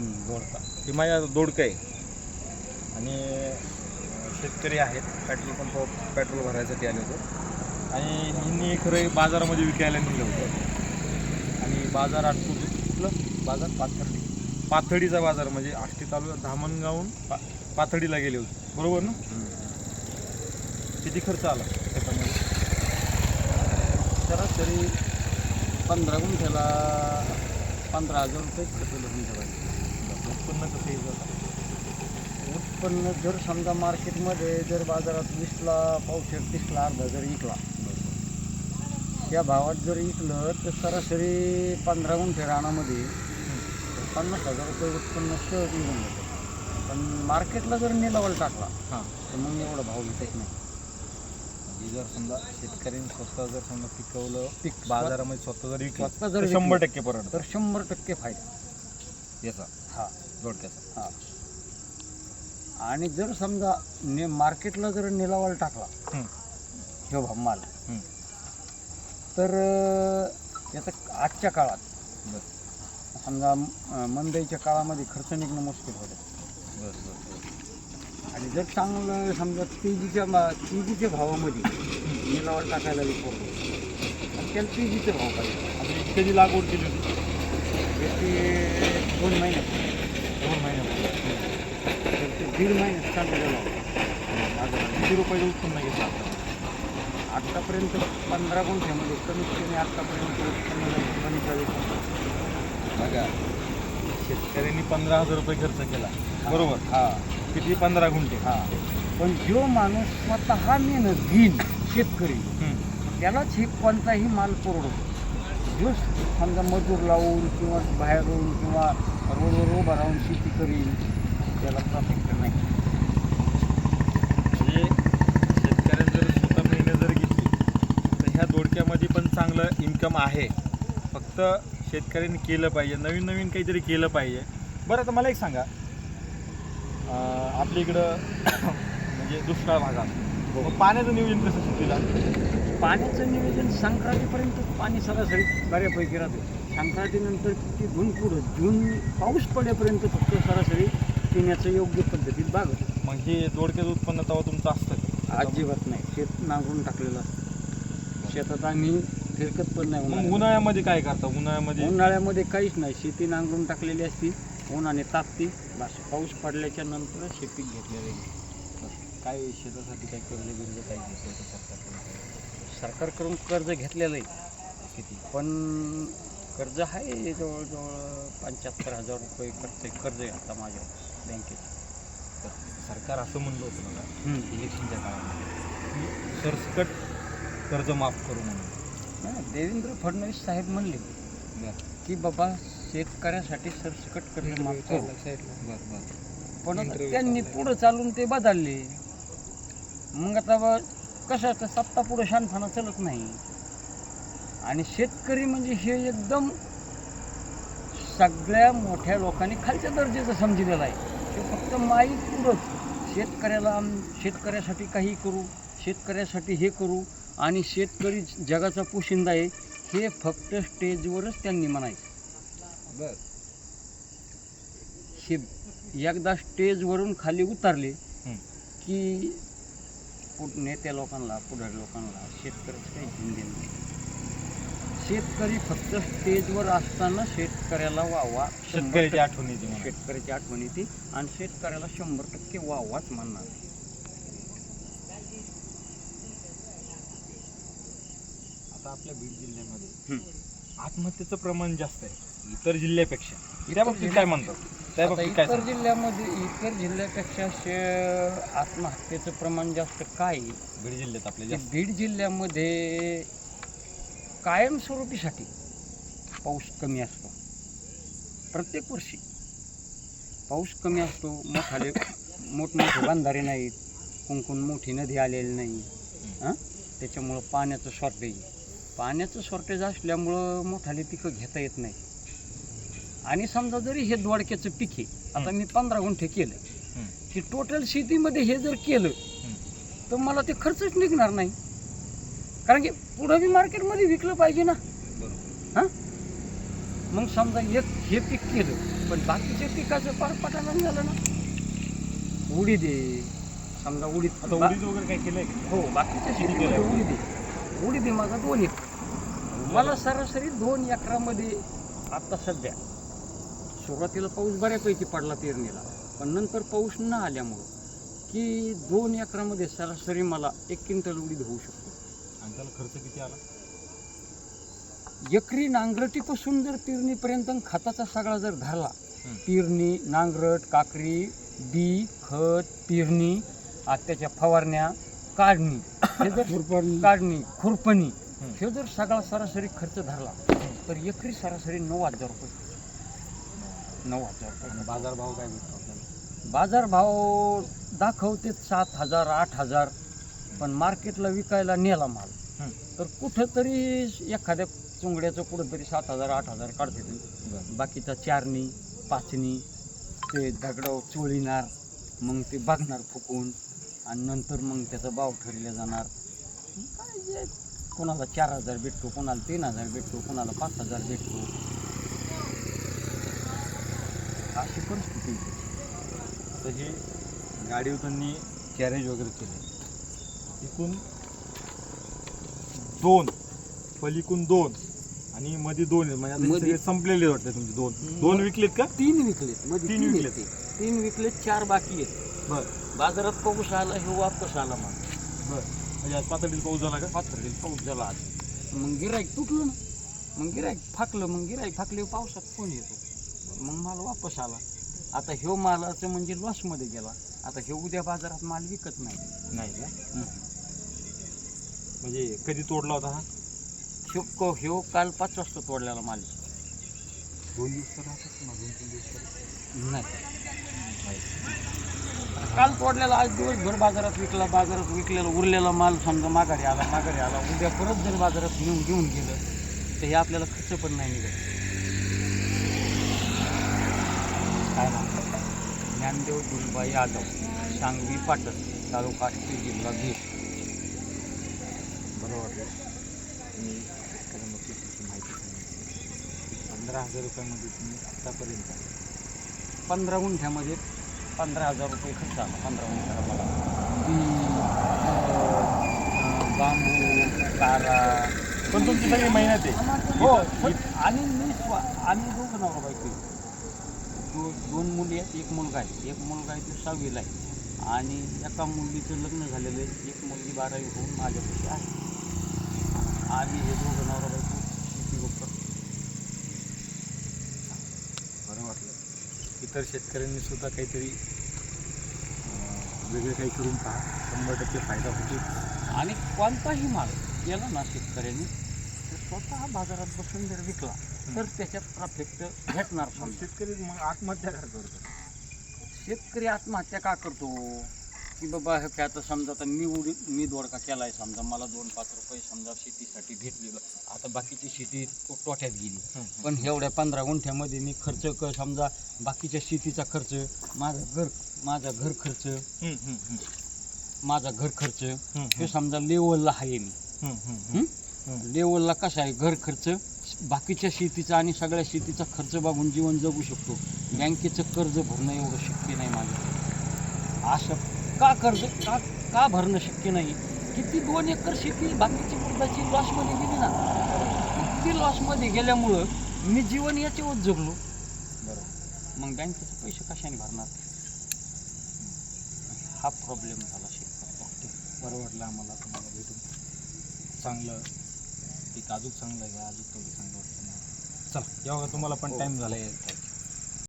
दोडका ही माझ्या दोडकं आहे. आणि शेतकरी आहेत. पेट्रोल पंप पेट्रोल भरायसाठी आले होते. आणि ह्यांनी खरं बाजारामध्ये विकायला नेलं होतं. आणि बाजार आटपून कुठलं? बाजार पाथर्डी. पाथर्डीचा बाजार म्हणजे आष्टी तालुका धामणगावून पा पाथर्डीला गेले होते. बरोबर ना? किती खर्च आला? त्याच्यामध्ये? सरासरी पंधरा गुंठ्याला पंधरा हजार रुपये खर्च धरून ठेवायचे. उत्पन्न कसं येत जातं उत्पन्न जर समजा मार्केटमध्ये जर बाजारात वीसला पावशेर तीसला अर्धा जर विकला त्या भावात जर विकलं तर सरासरी पंधरा गुंठे रानामध्ये पन्नास हजार रुपये उत्पन्न सहज निघून जातं. पण मार्केटला जर निलावल टाकला हां. तर मग एवढा भाव विकत नाही. म्हणजे जर समजा शेतकऱ्यांनी स्वतः जर समजा पिकवलं पीक बाजारामध्ये स्वतः जर विकलं स्वतः जर तर शंभर टक्के परवडतं. तर शंभर टक्के फायदा. याचा. हा. दोडक्याचा हा. आणि जर समजा ने मार्केटला जर निलावाला टाकला हं. ह्यो माल. तर अं, याचा आजच्या काळात बरं. समजा अं, मंदईच्या काळामध्ये खर्च निघणं मुश्किल होतं. बरं बरं बरं. आणि जर चांगलं समजा तेजीच्या मा तेजीच्या भावामध्ये निलावाला टाकायला विकवलं तर त्याला तेजीचे भाव पाहिजे ही कधी लागवड केली होती. त्याची दोन महिन्यात दोन महिन्यापूर्वी तर ते दीड महिन्यात चांगलं लावलं बाजारात किती रुपयाचं उत्पन्न घेतलं आता? आत्तापर्यंत पंधरा गुंठ्यामध्ये कमीत कमी आत्तापर्यंत उत्पन्न झालं पंचेचाळीस बघा. शेतकऱ्यांनी पंधरा हजार रुपये खर्च केला. बरोबर? हा. किती? पंधरा गुंठे. हा. पण जो माणूस स्वतः मेहनत घेईल शेतकरी. त्यालाच हे कोणताही माल पुरवतो समजा मजूर लावून किंवा बाहेरून किंवा रोडवर उभा राहून शेती करील त्याला प्रॉफिट नाही. म्हणजे शेतकऱ्याने जर स्वतः मेहनत जर घेतली तर ह्या दोडक्यामध्ये पण चांगलं इन्कम आहे. फक्त शेतकऱ्यांनी केलं पाहिजे नवीन नवीन काहीतरी केलं पाहिजे. बरं आता मला एक सांगा. आपल्या इकडं म्हणजे दुष्काळ भागात. मग पाण्याचं नियोजन कसं शेतीला पाण्याचं नियोजन संक्रांतीपर्यंत पाणी सरासरी बऱ्यापैकी राहते. संक्रांतीनंतर तिथून पुढं? जून पाऊस पडेपर्यंत फक्त सरासरी पिण्याचं योग्य पद्धतीत बागत मग हे दोडक्याचं उत्पन्न तेव्हा तुमचं असतं? अजिबात नाही. शेत नांगरून टाकलेलं असतं. शेतात आम्ही फिरकत पण नाही. उन्हाळ्यामध्ये. काय करता? उन्हाळ्यामध्ये? उन्हाळ्यामध्ये काहीच नाही. शेती नांगरून टाकलेली असती. उन्हाने तापती. बस. पाऊस पडल्याच्या नंतर शेती घेतलेलं काय शेतासाठी काय कर्ज बिर्ज काय घेतलं सरकारकडून कर्ज घेतलेलं आहे. किती? पण कर्ज आहे जवळजवळ पंच्याहत्तर हजार रुपये कर्ज कर्ज आहे आता माझ्या बँकेत. तर सरकार असं म्हणलं होतं मला इलेक्शनच्या काळामध्ये. की सरसकट कर्ज माफ करू म्हणून. नाही, देवेंद्र फडणवीस साहेब म्हणले की बाबा शेतकऱ्यासाठी सरसकट कर्ज माफ करू. बरं बरं. पण त्यांनी पुढं चालून ते बदलले. मग आता असतं सत्ता पुढं शानफाना चालत नाही. आणि शेतकरी म्हणजे हे एकदम सगळ्या मोठ्या लोकांनी खालच्या दर्जाचं समजलेलं आहे. ते फक्त माई पुढंच शेतकऱ्याला शेतकऱ्यासाठी काही करू शेतकऱ्यासाठी हे करू आणि शेतकरी जगाचा पोशिंदा आहे हे फक्त स्टेजवरच त्यांनी म्हणायचं. बरं. हे एकदा स्टेजवरून खाली उतरले. की पुढ नेत्या लोकांना पुढारी लोकांना शेतकऱ्याचं काही देणं नाही. शेतकरी फक्त स्टेजवर असताना शेतकऱ्याला वावा शेतकऱ्याची आठवण येते मला. शेतकऱ्याची आठवण येते आणि शेतकऱ्याला शंभर टक्के वावाच म्हणणार आता आपल्या बीड जिल्ह्यामध्ये. आत्महत्येचं प्रमाण जास्त आहे इतर जिल्ह्यापेक्षा त्या बाबतीत काय म्हणतात त्या आता बाबतीत काय इतर? जिल्ह्यामध्ये इतर जिल्ह्यापेक्षा शे आत्महत्येचं प्रमाण जास्त काय आहे? बीड जिल्ह्यात आपल्या की जास्त. बीड जिल्ह्यामध्ये कायमस्वरूपीसाठी पाऊस कमी असतो. प्रत्येक वर्षी पाऊस कमी असतो. मोठाले मोठमोठे बांधारे नाहीत. कुंकून मोठी नदी आलेली नाही. हां? त्याच्यामुळं पाण्याचं शॉर्टेज पाण्याचं शॉर्टेज असल्यामुळं मोठाले पिकं घेता येत नाही. आणि समजा जरी हे दोडक्याचं पीक आहे आता मी पंधरा गुंठे केलं. की टोटल शेतीमध्ये हे जर केलं तर मला ते खर्चच निघणार नाही. कारण की पुढं बी मार्केटमध्ये विकलं पाहिजे ना. हां? मग समजा एक हे पीक केलं पण बाकीच्या पिकाचं पार पटाला झालं ना. उडीद आहे समजा उडीद वगैरे काय केलंय का? हो बाकीच्या शेतीमध्ये केलं? उडीद आहे उडीद आहे माझा दोन एकर. मला सरासरी दोन एकरामध्ये आता सध्या सुरुवातीला पाऊस बऱ्यापैकी पडला पेरणीला पण नंतर पाऊस न आल्यामुळं की दोन एकरामध्ये सरासरी मला एक क्विंटल उडीद होऊ शकतो. आणि त्याला खर्च किती आला? एकरी नांगरटीपासून जर पेरणीपर्यंत खताचा सगळा जर धरला. पेरणी नांगरट काकरी बी खत पेरणी आता त्याच्या फवारण्या काढणी हे जर काढणी खुरपणी हं. हे जर सगळा सरासरी खर्च धरला तर एकरी सरासरी नऊ हजार रुपये. नऊ हजार आणि बाजारभाव काय भेटतो आपल्याला? बाजारभाव दाखवते सात हजार आठ हजार पण मार्केटला विकायला नेला माल. तर कुठंतरी एखाद्या चुंगड्याचं कुठंतरी सात हजार आठ हजार काढते बाकीचा चारणी पाचणी ते दगडाव चोळीणार मग ते बघणार फुकून आणि नंतर मग त्याचा भाव ठरला जाणार. कोणाला चार हजार भेटतो कोणाला तीन हजार भेटतो कोणाला पाच हजार भेटतो. अशी परिस्थिती. तर हे गाडीवर त्यांनी कॅरेज वगैरे केले. इकून दोन पलीकून दोन आणि मध्ये दोन आहेत. म्हणजे आता हे संपलेले वाटते तुमचे दोन. दोन विकलेत का? तीन विकलेत. मध्ये तीन विकलेत. तीन विकलेत चार बाकी आहेत. बर. बाजारात पाऊस आला हे वापस आला मग? बर. म्हणजे आज पातळीत पाऊस झाला का? पात्र पाऊस झाला आज. मग गिराईक तुटलं ना. मग गिराईक फाकलं मग गिराईक फाकले पावसात फोन येतो? मग माल वापस आला. आता ह्यो मालाचं म्हणजे लॉसमध्ये गेला. आता हे उद्या बाजारात माल विकत नाही. नाही का? हं. म्हणजे कधी तोडला होता हा? ह्यो क- ह्यो काल पाच वाजता तोडलेला माल. दोन दिवस तर राहतात ना दोन तीन दिवस नाही. काल तोडलेला आज दिवसभर बाजारात विकला बाजारात विकलेला उरलेला माल समजा माघारी आला माघारी आला उद्या परत जर बाजारात नेऊन घेऊन गेलं तर हे आपल्याला खर्च पण नाही निघत काय नाव ज्ञानदेव दुलबा यादव सांगवी पाटण तालुका आष्टी जिल्हा बीड बरं वाटलं. तुम्ही शेतकऱ्यांना शेतीची माहिती सांगितली पंधरा हजार रुपयामध्ये तुम्ही आत्तापर्यंत पंधरा गुंठ्यामध्ये पंधरा हजार रुपये खर्च आला. पंधरा गुंठ्याला मला. बी बांबू चारा पण तुमची सगळी मेहनत आहे. हो आणि मी आम्ही दोघं नवरा बायको आहे. दो दोन मुली आहेत एक मुलगा आहे. एक मुलगा आहे तो सहावीला आहे. आणि एका मुलीचं लग्न झालेलं आहे. एक मुलगी बारावी होऊन माझ्यापाशी आहे. आम्ही हे दोघं नवरा बायको शेती बघतो बरं वाटलं. इतर शेतकऱ्यांनी सुद्धा काहीतरी वेगळे काही करून पहा. शंभर टक्के फायदा होतो आणि कोणताही माल गेला ना शेतकऱ्यांनी स्वतः बाजारात बसून जर विकला तर त्याच्यात प्रॉफिट भेटणार समजा शेतकरी मग आत्महत्या का करतो? शेतकरी आत्महत्या का करतो? की बाबा हे काय आता समजा आता मी उडी मी दोडका केलाय समजा मला दोन पाच रुपये समजा शेतीसाठी भेटले आता बाकीची शेती तो टोट्यात गेली पण एवढ्या पंधरा गुंठ्यामध्ये मी खर्च क समजा बाकीच्या शेतीचा खर्च माझा घर माझा घर खर्च माझा घर खर्च हे समजा लेवलला आहे मी. लेवलला कसा आहे? घर खर्च बाकीच्या शेतीचा आणि सगळ्या शेतीचा खर्च बघून जीवन जगू शकतो. बँकेचं कर्ज भरणं एवढं शक्य नाही माझं असं का कर्ज का का भरणं शक्य नाही? किती दोन एकर शेती बाकीची मुलाची लॉसमध्ये गेली ना? ती लॉसमध्ये गेल्यामुळं मी जीवन याच्यावर जगलो. बरोबर मग बँकेचे पैसे कशाने भरणार? हा प्रॉब्लेम झाला शेतकऱ्याला बरं वाटलं आम्हाला तुम्हाला भेटून. चांगलं पीक अजून चांगलं आहे अजून तेवढं चांगलं वाटतं चला जेव्हा तुम्हाला पण. टाईम झाला आहे